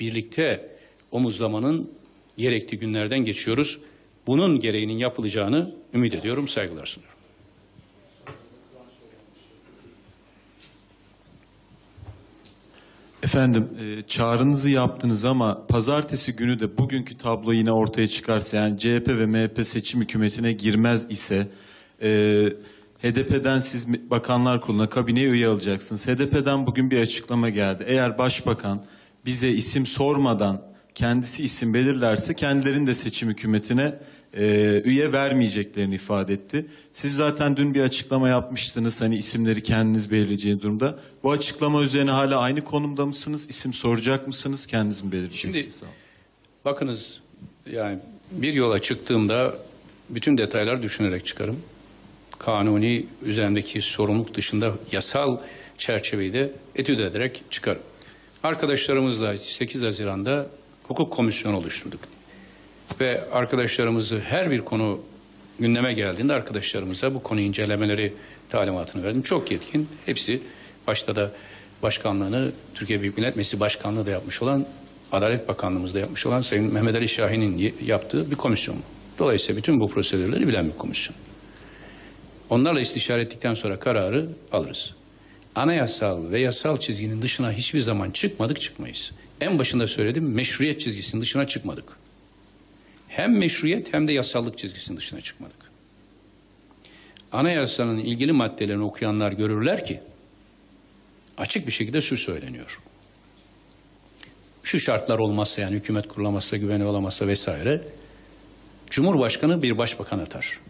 birlikte omuzlamanın gerektiği günlerden geçiyoruz. Bunun gereğinin yapılacağını ümit ediyorum, saygılar sunuyorum. Efendim e, çağrınızı yaptınız ama pazartesi günü de bugünkü tablo yine ortaya çıkarsa yani CHP ve MHP seçim hükümetine girmez ise e, HDP'den siz bakanlar kuruluna kabineye üye alacaksınız. HDP'den bugün bir açıklama geldi. Eğer başbakan bize isim sormadan kendisi isim belirlerse kendilerinin de seçim hükümetine e, üye vermeyeceklerini ifade etti. Siz zaten dün bir açıklama yapmıştınız hani isimleri kendiniz belirleyeceğiniz durumda. Bu açıklama üzerine hala aynı konumda mısınız? İsim soracak mısınız? Kendiniz mi belirleyeceksiniz? Şimdi-. Bakınız yani bir yola çıktığımda bütün detaylar düşünerek çıkarım. Kanuni üzerindeki sorumluluk dışında yasal çerçeveyi de etüt ederek çıkarım. Arkadaşlarımızla 8 Haziran'da hukuk komisyonu oluşturduk. Ve arkadaşlarımızı her bir konu gündeme geldiğinde arkadaşlarımıza bu konuyu incelemeleri talimatını verdim. Çok yetkin. Hepsi başta da başkanlığını Türkiye Büyük Millet Meclisi Başkanlığı da yapmış olan Adalet Bakanlığımız da yapmış olan Sayın Mehmet Ali Şahin'in yaptığı bir komisyon. Dolayısıyla bütün bu prosedürleri bilen bir komisyon. Onlarla istişare ettikten sonra kararı alırız. Anayasal ve yasal çizginin dışına hiçbir zaman çıkmadık çıkmayız. En başında söyledim meşruiyet çizgisinin dışına çıkmadık. Hem meşruiyet hem de yasallık çizgisinin dışına çıkmadık. Anayasanın ilgili maddelerini okuyanlar görürler ki açık bir şekilde şu söyleniyor. Şu şartlar olmazsa yani hükümet kurulamazsa, güveni olamazsa vesaire Cumhurbaşkanı bir başbakan atar.